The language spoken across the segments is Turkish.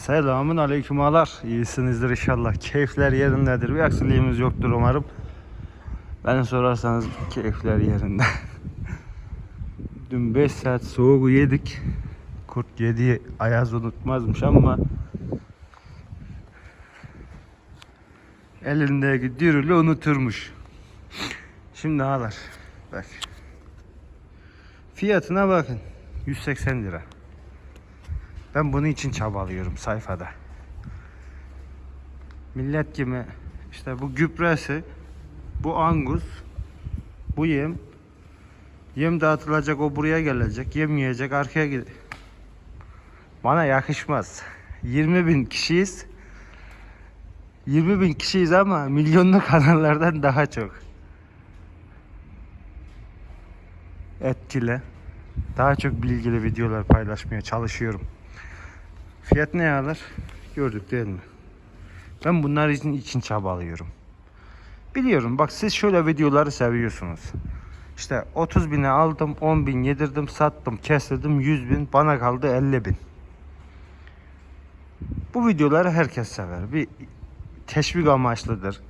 Selamun aleyküm ağalar. İyisinizdir inşallah. Keyifler yerindedir. Bir aksiliğimiz yoktur umarım. Beni sorarsanız keyifler yerinde. Dün 5 saat soğuğu yedik. Kurt yedi ayaz unutmazmış ama elindeki dürülü unuturmuş. Şimdi ağalar bak. Fiyatına bakın. 180 lira. Ben bunun için çabalıyorum sayfada. Millet gibi işte bu gübresi, bu angus, bu yem. Yem dağıtılacak o buraya gelecek. Yem yiyecek arkaya gidecek. Bana yakışmaz. 20 bin kişiyiz. 20 bin kişiyiz ama milyonlu kanallardan daha çok. Etkili. Daha çok bilgili videolar paylaşmaya çalışıyorum. Fiyat ne alır? Gördük değil mi? Ben bunlar için, için çabalıyorum. Biliyorum bak siz şöyle videoları seviyorsunuz. İşte 30 bine aldım, 10 bin yedirdim, sattım, kestirdim, 100 bin, bana kaldı 50 bin. Bu videoları herkes sever. Bir teşvik amaçlıdır.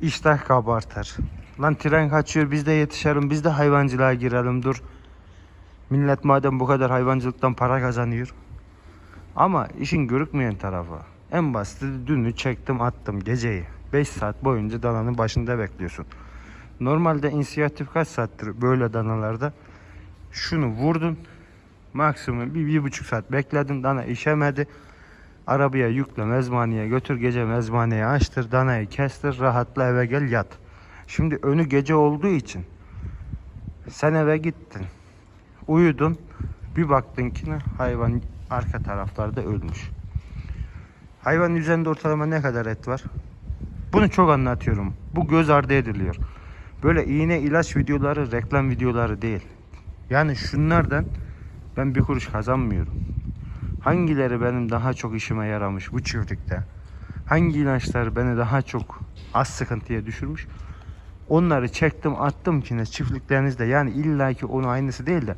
İştah kabartır. Lan tren kaçıyor biz de yetişelim, biz de hayvancılığa girelim dur. Millet madem bu kadar hayvancılıktan para kazanıyor. Ama işin görükmeyen tarafı. En basiti dünü çektim attım geceyi. 5 saat boyunca dananın başında bekliyorsun. Normalde inisiyatif kaç saattir böyle danalarda? Şunu vurdun. Maksimum bir, bir buçuk saat bekledin. Dana işemedi. Arabaya yükle mezmaneye götür gece mezmaneye açtır. Danayı kestir rahatla eve gel yat. Şimdi önü gece olduğu için sen eve gittin. Uyudun. Bir baktın ki ne hayvan arka taraflarda ölmüş. Hayvanın üzerinde ortalama ne kadar et var? Bunu çok anlatıyorum. Bu göz ardı ediliyor. Böyle iğne ilaç videoları, reklam videoları değil. Yani şunlardan ben bir kuruş kazanmıyorum. Hangileri benim daha çok işime yaramış bu çiftlikte? Hangi ilaçlar beni daha çok az sıkıntıya düşürmüş? Onları çektim attım ki çiftliklerinizde yani illaki onu aynısı değil de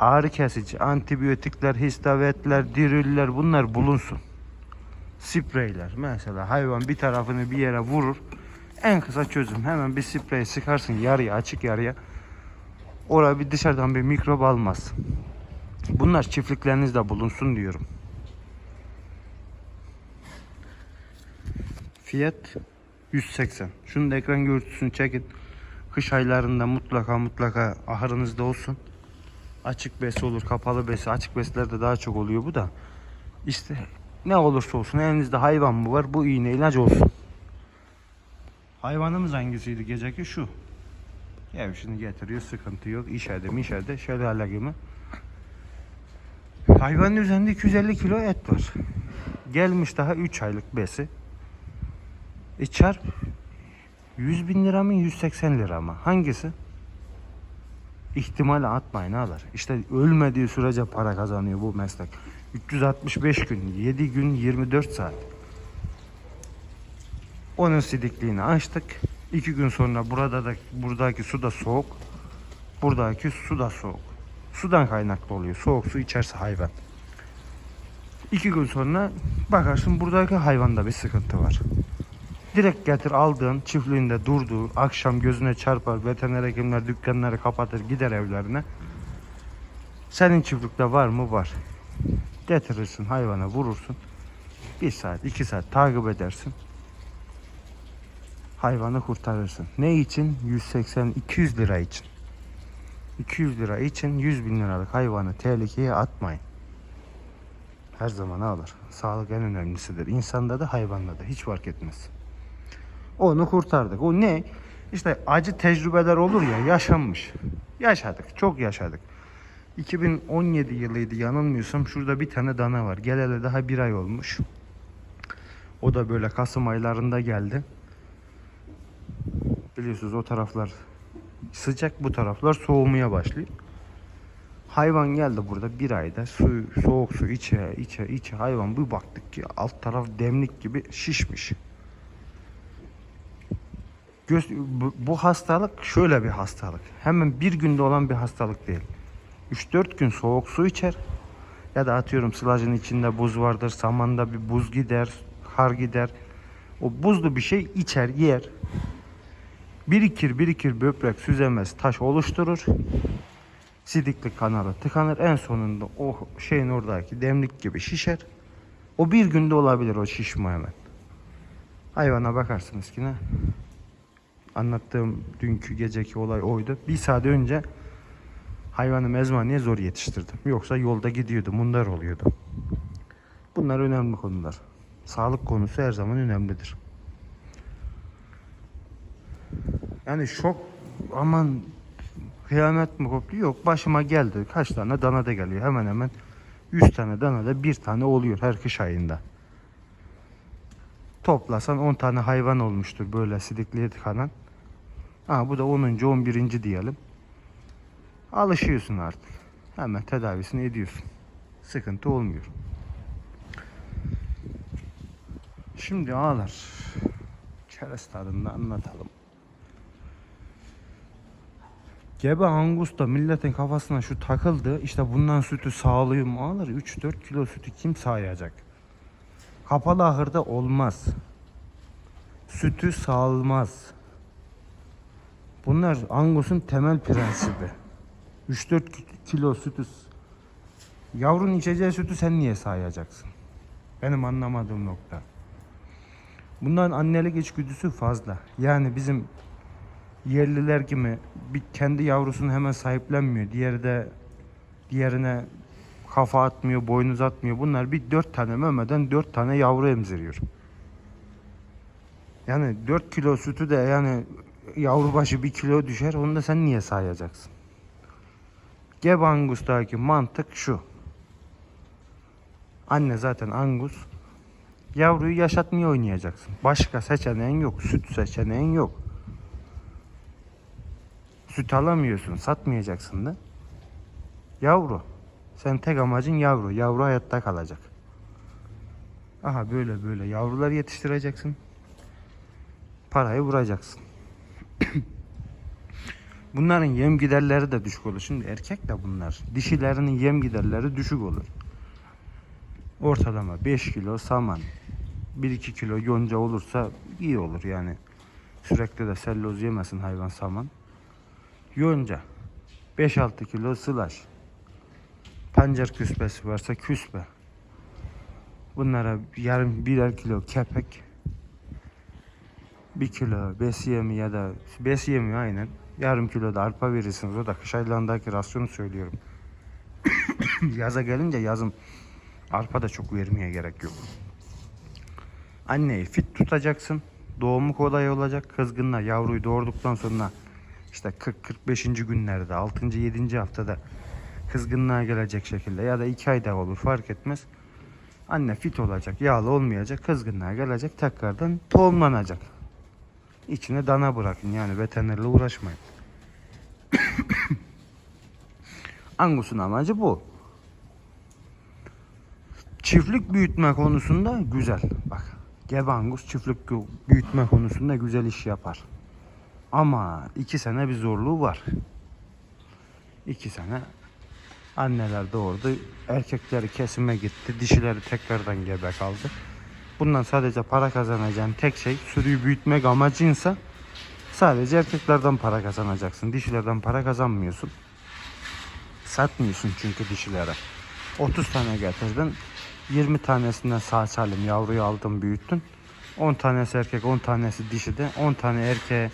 ağrı kesici, antibiyotikler, histavetler, diriller bunlar bulunsun. Spreyler mesela hayvan bir tarafını bir yere vurur. En kısa çözüm hemen bir sprey sıkarsın yarıya açık yarıya. Oraya bir dışarıdan bir mikrop almaz. Bunlar çiftliklerinizde bulunsun diyorum. Fiyat 180. Şunun da ekran görüntüsünü çekin. Kış aylarında mutlaka mutlaka ahırınızda olsun. Açık besi olur, kapalı besi. Açık beslerde daha çok oluyor bu da. İşte ne olursa olsun elinizde hayvan mı var bu iğne ilaç olsun. Hayvanımız hangisiydi geceki şu. Yavşını getiriyor sıkıntı yok. İşerde mi işerde şelale gibi. Hayvanın üzerinde 250 kilo et var. Gelmiş daha 3 aylık besi. E çarp 100 bin lira mı 180 lira mı? Hangisi? İhtimali atmayın alır. İşte ölmediği sürece para kazanıyor bu meslek. 365 gün, 7 gün, 24 saat. Onun sidikliğini açtık. 2 gün sonra burada da buradaki su da soğuk. Buradaki su da soğuk. Sudan kaynaklı oluyor. Soğuk su içerse hayvan. 2 gün sonra bakarsın buradaki hayvanda bir sıkıntı var. Direkt getir aldığın çiftliğinde durduğu akşam gözüne çarpar veteriner hekimler dükkanları kapatır gider evlerine. Senin çiftlikte var mı? Var. Getirirsin hayvana vurursun. Bir saat iki saat takip edersin. Hayvanı kurtarırsın. Ne için? 180-200 lira için. 200 lira için 100 bin liralık hayvanı tehlikeye atmayın. Her zaman alır. Sağlık en önemlisidir. İnsanda da hayvanda da hiç fark etmez. Onu kurtardık. O ne? İşte acı tecrübeler olur ya yaşanmış. Yaşadık. Çok yaşadık. 2017 yılıydı yanılmıyorsam şurada bir tane dana var. Geleli daha bir ay olmuş. O da böyle Kasım aylarında geldi. Biliyorsunuz o taraflar sıcak bu taraflar soğumaya başlıyor. Hayvan geldi burada bir ayda su, soğuk su içe içe içe hayvan bir baktık ki alt taraf demlik gibi şişmiş. Bu hastalık şöyle bir hastalık. Hemen bir günde olan bir hastalık değil. 3-4 gün soğuk su içer. Ya da atıyorum sılacın içinde buz vardır. Samanda bir buz gider, kar gider. O buzlu bir şey içer, yer. Birikir birikir böbrek süzemez taş oluşturur. Sidikli kanalı tıkanır. En sonunda o şeyin oradaki demlik gibi şişer. O bir günde olabilir o şişme hemen. Hayvana bakarsınız ki ne? Anlattığım dünkü geceki olay oydu. Bir saat önce hayvanı mezmaneye zor yetiştirdim. Yoksa yolda gidiyordu, mundar oluyordu. Bunlar önemli konular. Sağlık konusu her zaman önemlidir. Yani şok aman kıyamet mi koptu? Yok başıma geldi. Kaç tane dana da geliyor. Hemen hemen 100 tane dana da bir tane oluyor her kış ayında. Toplasan 10 tane hayvan olmuştur böyle sidikliye tıkanan. Ha bu da 10. 11. diyelim. Alışıyorsun artık. Hemen tedavisini ediyorsun. Sıkıntı olmuyor. Şimdi ağlar. Çerez tadında anlatalım. Gebe Angus da milletin kafasına şu takıldı. İşte bundan sütü sağlıyor mu alır? 3-4 kilo sütü kim sağlayacak? Kapalı ahırda olmaz. Sütü sağılmaz. Bunlar Angus'un temel prensibi. 3-4 kilo sütü yavrunun içeceği sütü sen niye sayacaksın? Benim anlamadığım nokta. Bunların annelik içgüdüsü fazla. Yani bizim yerliler gibi bir kendi yavrusunu hemen sahiplenmiyor. Diğeri de diğerine kafa atmıyor, boynuz atmıyor. Bunlar bir dört tane memeden dört tane yavru emziriyor. Yani 4 kilo sütü de yani yavru başı bir kilo düşer. Onu da sen niye sayacaksın? Gebe Angus'taki mantık şu. Anne zaten Angus. Yavruyu yaşatmaya oynayacaksın. Başka seçeneğin yok. Süt seçeneğin yok. Süt alamıyorsun. Satmayacaksın da. Yavru. Sen tek amacın yavru. Yavru hayatta kalacak. Aha böyle böyle yavrular yetiştireceksin. Parayı vuracaksın. Bunların yem giderleri de düşük olur. Şimdi erkek de bunlar. Dişilerinin yem giderleri düşük olur. Ortalama 5 kilo saman, 1-2 kilo yonca olursa iyi olur yani. Sürekli de selloz yemesin hayvan saman. Yonca, 5-6 kilo sılaş. Pancar küspesi varsa küspe. Bunlara yarım birer kilo kepek. Bir kilo besiyemi ya da besiyemi aynen. Yarım kilo da arpa verirsiniz. O da kış aylarındaki rasyonu söylüyorum. Yaza gelince yazın arpa da çok vermeye gerek yok. Anneyi fit tutacaksın. Doğumu kolay olacak. Kızgınla yavruyu doğurduktan sonra işte 40-45. günlerde 6. 7. haftada kızgınlığa gelecek şekilde ya da 2 ayda olur fark etmez. Anne fit olacak, yağlı olmayacak, kızgınlığa gelecek, tekrardan tohumlanacak. İçine dana bırakın yani veterinerle uğraşmayın. Angus'un amacı bu. Çiftlik büyütme konusunda güzel. Bak gebe Angus çiftlik büyütme konusunda güzel iş yapar. Ama iki sene bir zorluğu var. İki sene anneler doğurdu. Erkekleri kesime gitti. Dişileri tekrardan gebe kaldı. Bundan sadece para kazanacağın tek şey sürüyü büyütmek amacınsa sadece erkeklerden para kazanacaksın. Dişilerden para kazanmıyorsun. Satmıyorsun çünkü dişilere. 30 tane getirdin. 20 tanesinden sağ salim yavruyu aldın büyüttün. 10 tanesi erkek 10 tanesi dişi de 10 tane erkeğe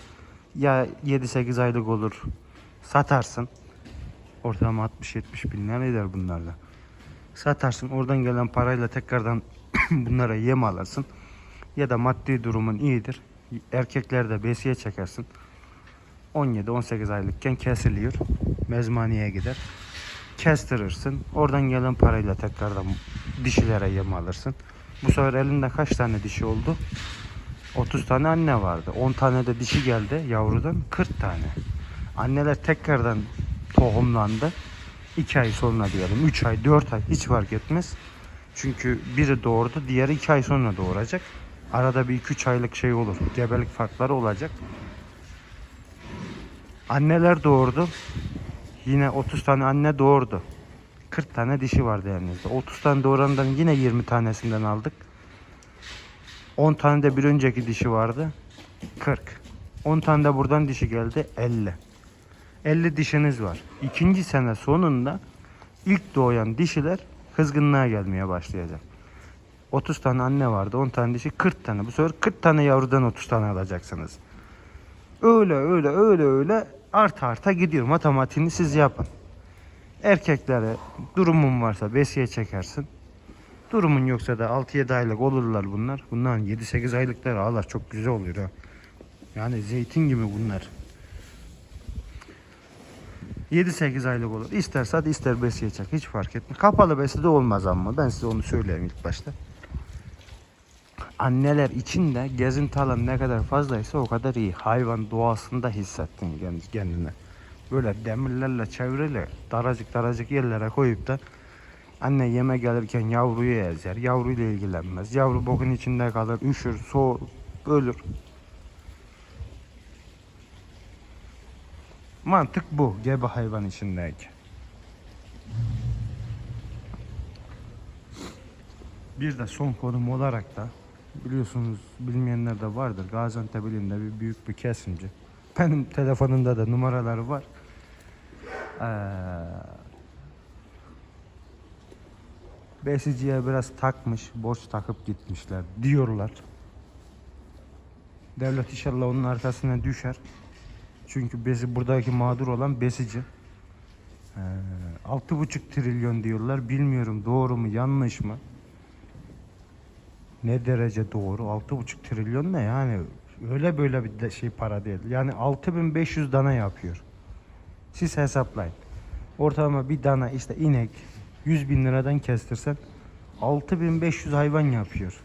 ya 7-8 aylık olur satarsın. Ortalama 60-70 bin lira eder bunlarla. Satarsın oradan gelen parayla tekrardan bunlara yem alırsın. Ya da maddi durumun iyidir. Erkeklerde besiye çekersin. 17-18 aylıkken kesiliyor. Mezmaneye gider. Kestirirsin. Oradan gelen parayla tekrardan dişilere yem alırsın. Bu sefer elinde kaç tane dişi oldu? 30 tane anne vardı. 10 tane de dişi geldi yavrudan 40 tane. Anneler tekrardan tohumlandı. 2 ay sonra diyelim 3 ay 4 ay hiç fark etmez. Çünkü biri doğurdu diğeri 2 ay sonra doğuracak. Arada bir 2-3 aylık şey olur. Gebelik farkları olacak. Anneler doğurdu. Yine 30 tane anne doğurdu. 40 tane dişi vardı elinizde. 30 tane de orandan yine 20 tanesinden aldık. 10 tane de bir önceki dişi vardı. 40. 10 tane de buradan dişi geldi. 50. 50 dişiniz var. İkinci sene sonunda ilk doğayan dişiler kızgınlığa gelmeye başlayacak. 30 tane anne vardı. 10 tane dişi 40 tane. Bu sefer 40 tane yavrudan 30 tane alacaksınız. Öyle öyle öyle öyle arta arta gidiyor. Matematiğini siz yapın. Erkeklere durumun varsa besiye çekersin. Durumun yoksa da 6-7 aylık olurlar bunlar. Bunların 7-8 aylıkları ağlar çok güzel oluyor ha. Yani zeytin gibi bunlar. 7-8 aylık olur. İster sat ister besiye çek. Hiç fark etmez. Kapalı besi de olmaz ama. Ben size onu söyleyeyim ilk başta. Anneler için de gezinti alanı ne kadar fazlaysa o kadar iyi. Hayvan doğasında hissettin kend- kendine. Böyle demirlerle çevrili daracık daracık yerlere koyup da anne yeme gelirken yavruyu ezer. Yavruyla ilgilenmez. Yavru bokun içinde kalır. Üşür, soğur, ölür. Mantık bu gebe hayvan içindeki. Bir de son konum olarak da biliyorsunuz bilmeyenler de vardır. Gaziantep ilinde bir büyük bir kesimci. Benim telefonumda da numaraları var. Ee, besiciye biraz takmış, borç takıp gitmişler diyorlar. Devlet inşallah onun arkasına düşer. Çünkü besi buradaki mağdur olan besici. Ee, Altı buçuk trilyon diyorlar. Bilmiyorum doğru mu yanlış mı? Ne derece doğru? Altı buçuk trilyon ne yani? Öyle böyle bir şey para değil. Yani 6500 dana yapıyor. Siz hesaplayın. Ortalama bir dana işte inek 100 bin liradan kestirsen 6500 hayvan yapıyor.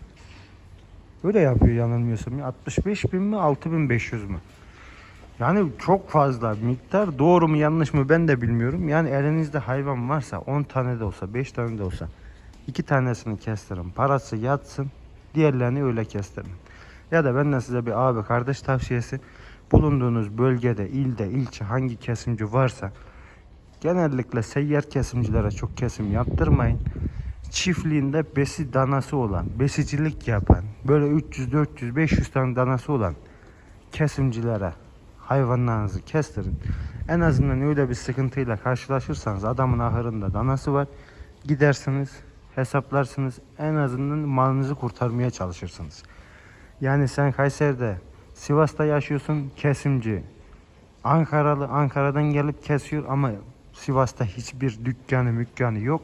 Öyle yapıyor yanılmıyorsam. ya. 65 bin mi 6500 mü? Yani çok fazla miktar doğru mu yanlış mı ben de bilmiyorum. Yani elinizde hayvan varsa 10 tane de olsa 5 tane de olsa 2 tanesini kestirin. Parası yatsın. Diğerlerini öyle kestirin. Ya da benden size bir abi kardeş tavsiyesi. Bulunduğunuz bölgede, ilde, ilçe hangi kesimci varsa genellikle seyyar kesimcilere çok kesim yaptırmayın. Çiftliğinde besi danası olan, besicilik yapan, böyle 300, 400, 500 tane danası olan kesimcilere hayvanlarınızı kestirin. En azından öyle bir sıkıntıyla karşılaşırsanız adamın ahırında danası var. Gidersiniz, hesaplarsınız. En azından malınızı kurtarmaya çalışırsınız. Yani sen Kayseri'de, Sivas'ta yaşıyorsun, kesimci. Ankaralı, Ankara'dan gelip kesiyor ama Sivas'ta hiçbir dükkanı mükkanı yok.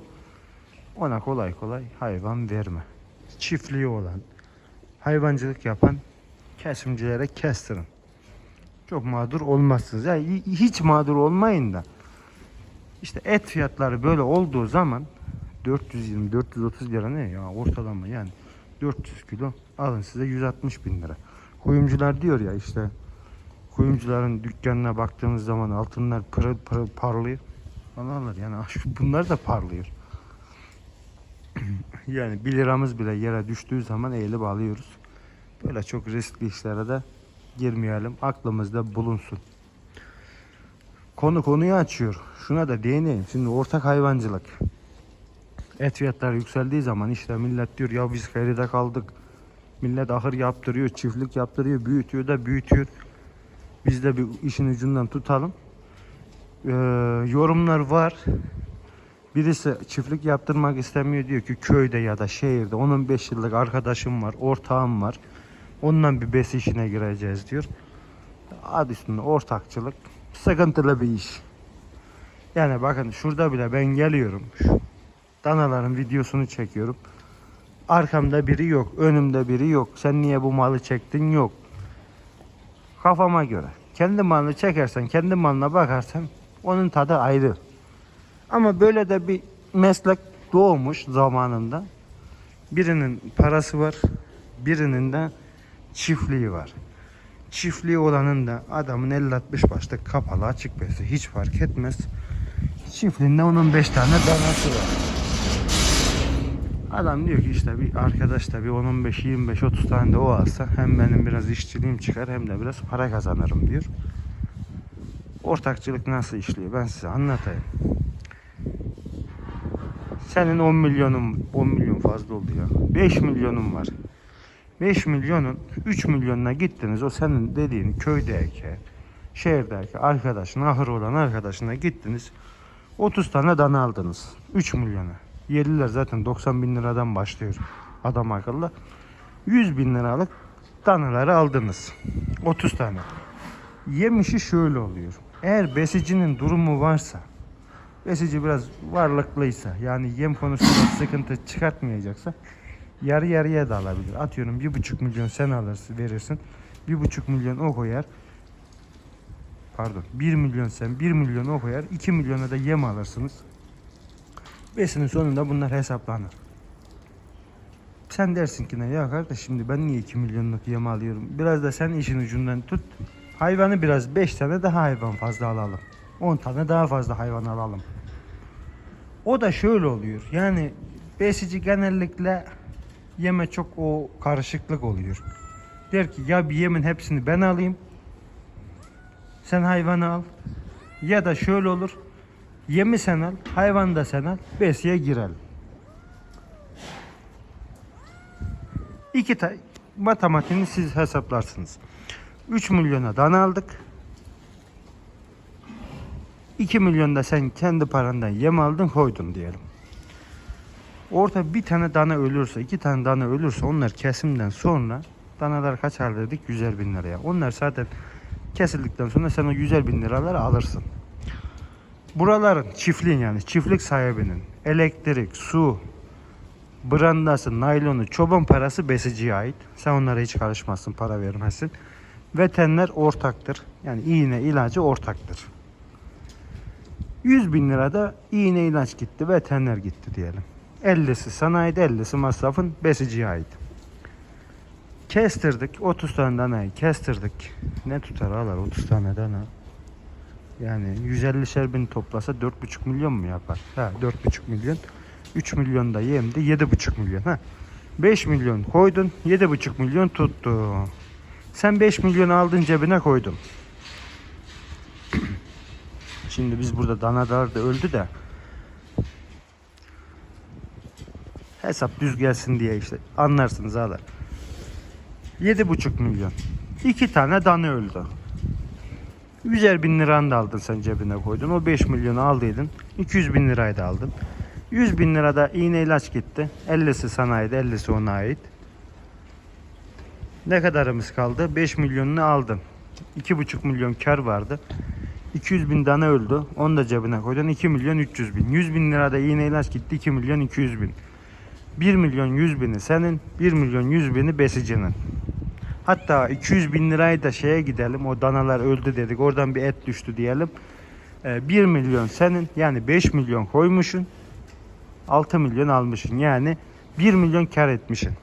Ona kolay kolay hayvan verme. Çiftliği olan, hayvancılık yapan kesimcilere kestirin. Çok mağdur olmazsınız. Yani hiç mağdur olmayın da. İşte et fiyatları böyle olduğu zaman 420-430 lira ne ya ortalama yani 400 kilo alın size 160 bin lira. Kuyumcular diyor ya işte kuyumcuların dükkanına baktığınız zaman altınlar pırıl pırıl parlıyor. Anlarlar yani şu- bunlar da parlıyor. yani 1 liramız bile yere düştüğü zaman eğilip alıyoruz. Böyle çok riskli işlere de girmeyelim. Aklımızda bulunsun. Konu konuyu açıyor. Şuna da değineyim. Şimdi ortak hayvancılık. Et fiyatları yükseldiği zaman işte millet diyor ya biz geride kaldık. Millet ahır yaptırıyor, çiftlik yaptırıyor, büyütüyor da büyütüyor. Biz de bir işin ucundan tutalım. Ee, yorumlar var. Birisi çiftlik yaptırmak istemiyor diyor ki köyde ya da şehirde onun 5 yıllık arkadaşım var, ortağım var. Ondan bir besi işine gireceğiz diyor. Adı üstünde ortakçılık sıkıntılı bir iş. Yani bakın şurada bile ben geliyorum. Şu danaların videosunu çekiyorum. Arkamda biri yok, önümde biri yok. Sen niye bu malı çektin? Yok. Kafama göre. Kendi malını çekersen, kendi malına bakarsan onun tadı ayrı. Ama böyle de bir meslek doğmuş zamanında. Birinin parası var, birinin de çiftliği var. Çiftliği olanın da adamın 50-60 başta kapalı açık besi hiç fark etmez. Çiftliğinde onun 5 tane danası var. Adam diyor ki işte bir arkadaş da bir 10-15, 25, 30 tane de o alsa hem benim biraz işçiliğim çıkar hem de biraz para kazanırım diyor. Ortakçılık nasıl işliyor ben size anlatayım. Senin 10 milyonun 10 milyon fazla oldu ya. 5 milyonun var. 5 milyonun 3 milyonuna gittiniz. O senin dediğin köydeki, şehirdeki arkadaşın, ahır olan arkadaşına gittiniz. 30 tane dana aldınız. 3 milyona. Yerliler zaten 90 bin liradan başlıyor adam akıllı. 100 bin liralık danaları aldınız. 30 tane. Yemişi şöyle oluyor. Eğer besicinin durumu varsa, besici biraz varlıklıysa, yani yem konusunda sıkıntı çıkartmayacaksa yarı yarıya da alabilir. Atıyorum bir buçuk milyon sen alırsın, verirsin. Bir buçuk milyon o koyar. Pardon, 1 milyon sen, 1 milyon o koyar. 2 milyona da yem alırsınız. Besinin sonunda bunlar hesaplanır. Sen dersin ki ne ya kardeş şimdi ben niye 2 milyonluk yem alıyorum? Biraz da sen işin ucundan tut. Hayvanı biraz 5 tane daha hayvan fazla alalım. 10 tane daha fazla hayvan alalım. O da şöyle oluyor. Yani besici genellikle yeme çok o karışıklık oluyor. Der ki ya bir yemin hepsini ben alayım. Sen hayvanı al. Ya da şöyle olur. Yemi sen al, hayvanı da sen al. Besiye girelim. İki ta matematiğini siz hesaplarsınız. 3 milyona dana aldık. 2 milyon da sen kendi parandan yem aldın koydun diyelim. Orta bir tane dana ölürse, iki tane dana ölürse onlar kesimden sonra danalar kaçar dedik 100'er bin liraya. Onlar zaten kesildikten sonra sen o 100'er bin liraları alırsın. Buraların çiftliğin yani çiftlik sahibinin elektrik, su, brandası, naylonu, çoban parası besiciye ait. Sen onlara hiç karışmazsın, para vermezsin. Veteriner ortaktır. Yani iğne, ilacı ortaktır. 100 bin lirada iğne ilaç gitti, veteriner gitti diyelim. 50'si sana ait, 50'si masrafın besiciye ait. Kestirdik, 30 tane danayı kestirdik. Ne tutar alar 30 tane dana? Yani 150'şer bin toplasa 4,5 milyon mu yapar? Ha 4,5 milyon. 3 milyon da yemdi 7,5 milyon. Ha 5 milyon koydun 7,5 milyon tuttu. Sen 5 milyon aldın cebine koydun. Şimdi biz burada danalar da öldü de hesap düz gelsin diye işte anlarsınız ağlar. 7,5 milyon. 2 tane dana öldü. 100'er bin liranı da aldın sen cebine koydun. O 5 milyonu aldıydın. 200 bin lirayı da aldın. 100 bin lirada iğne ilaç gitti. 50'si sana ait, 50'si ona ait. Ne kadarımız kaldı? 5 milyonunu aldın. 2,5 milyon kar vardı. 200 bin tane öldü. Onu da cebine koydun. 2 milyon 300 bin. 100 bin lirada iğne ilaç gitti. 2 milyon 200 bin. 1 milyon 100 bini senin. 1 milyon 100 bini besicinin. Hatta 200 bin lirayı da şeye gidelim. O danalar öldü dedik. Oradan bir et düştü diyelim. 1 milyon senin. Yani 5 milyon koymuşsun. 6 milyon almışsın. Yani 1 milyon kar etmişsin.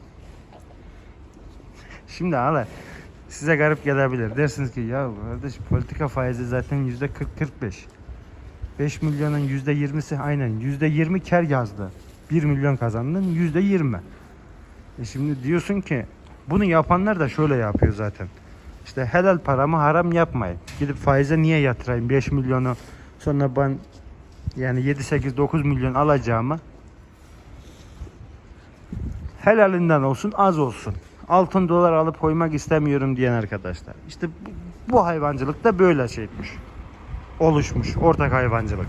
Şimdi hala size garip gelebilir. Dersiniz ki ya kardeş politika faizi zaten yüzde 40-45. 5 milyonun yüzde 20'si aynen yüzde 20 kar yazdı. 1 milyon kazandın yüzde 20. E şimdi diyorsun ki bunu yapanlar da şöyle yapıyor zaten. İşte helal paramı haram yapmayın. Gidip faize niye yatırayım 5 milyonu sonra ben yani 7 8 9 milyon alacağıma helalinden olsun az olsun. Altın dolar alıp koymak istemiyorum diyen arkadaşlar. İşte bu, bu hayvancılık da böyle şeymiş. Oluşmuş ortak hayvancılık.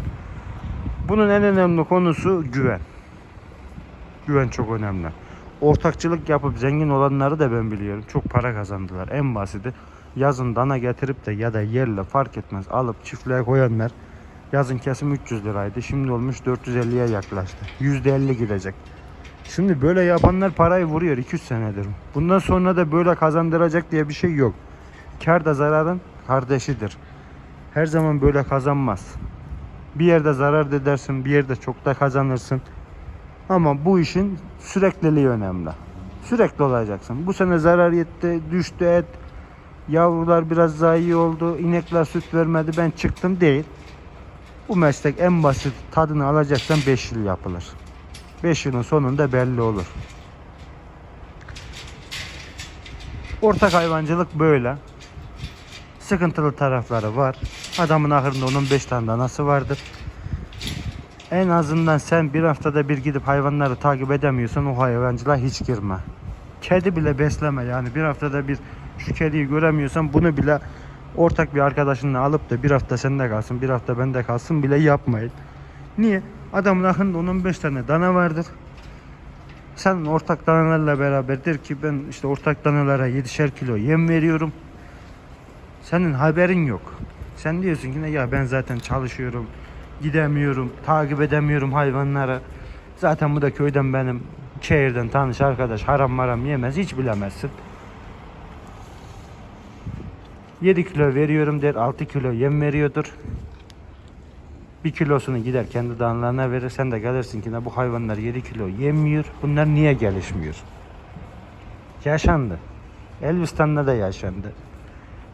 Bunun en önemli konusu güven. Güven çok önemli. Ortakçılık yapıp zengin olanları da ben biliyorum. Çok para kazandılar. En basiti yazın dana getirip de ya da yerle fark etmez alıp çiftliğe koyanlar yazın kesim 300 liraydı. Şimdi olmuş 450'ye yaklaştı. %50 gidecek. Şimdi böyle yapanlar parayı vuruyor 200 senedir. Bundan sonra da böyle kazandıracak diye bir şey yok. Kar da zararın kardeşidir. Her zaman böyle kazanmaz. Bir yerde zarar edersin, bir yerde çok da kazanırsın. Ama bu işin sürekliliği önemli. Sürekli olacaksın. Bu sene zarar yetti, düştü et. Yavrular biraz daha iyi oldu. inekler süt vermedi. Ben çıktım değil. Bu meslek en basit tadını alacaksan 5 yıl yapılır. 5 yılın sonunda belli olur. Ortak hayvancılık böyle. Sıkıntılı tarafları var. Adamın ahırında onun 5 tane danası vardır. En azından sen bir haftada bir gidip hayvanları takip edemiyorsan o hayvancılığa hiç girme. Kedi bile besleme yani bir haftada bir şu kediyi göremiyorsan bunu bile ortak bir arkadaşınla alıp da bir hafta sende kalsın bir hafta bende kalsın bile yapmayın. Niye? Adamın akında 10-15 tane dana vardır. Sen ortak danalarla beraberdir ki ben işte ortak danalara 7'şer kilo yem veriyorum. Senin haberin yok. Sen diyorsun ki ne ya ben zaten çalışıyorum, gidemiyorum, takip edemiyorum hayvanları. Zaten bu da köyden benim şehirden tanış arkadaş haram maram yemez hiç bilemezsin. 7 kilo veriyorum der 6 kilo yem veriyordur. Bir kilosunu gider kendi danalarına verir. Sen de gelirsin ki "Ne bu hayvanlar 7 kilo yemiyor. Bunlar niye gelişmiyor? Yaşandı. Elbistan'da da yaşandı.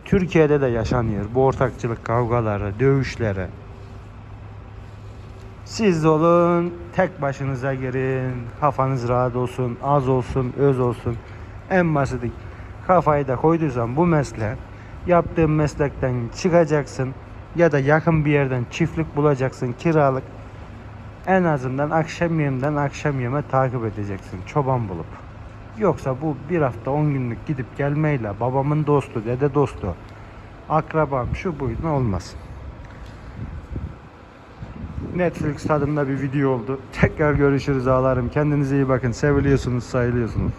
Türkiye'de de yaşanıyor bu ortakçılık kavgaları, dövüşleri. Siz olun, tek başınıza girin, kafanız rahat olsun, az olsun, öz olsun. En basiti kafayı da koyduysan bu mesleğe, yaptığın meslekten çıkacaksın ya da yakın bir yerden çiftlik bulacaksın, kiralık. En azından akşam yemden akşam yeme takip edeceksin, çoban bulup. Yoksa bu bir hafta 10 günlük gidip gelmeyle babamın dostu, dede dostu, akrabam şu bu ne olmaz. Netflix tadında bir video oldu. Tekrar görüşürüz ağlarım. Kendinize iyi bakın. Seviliyorsunuz, sayılıyorsunuz.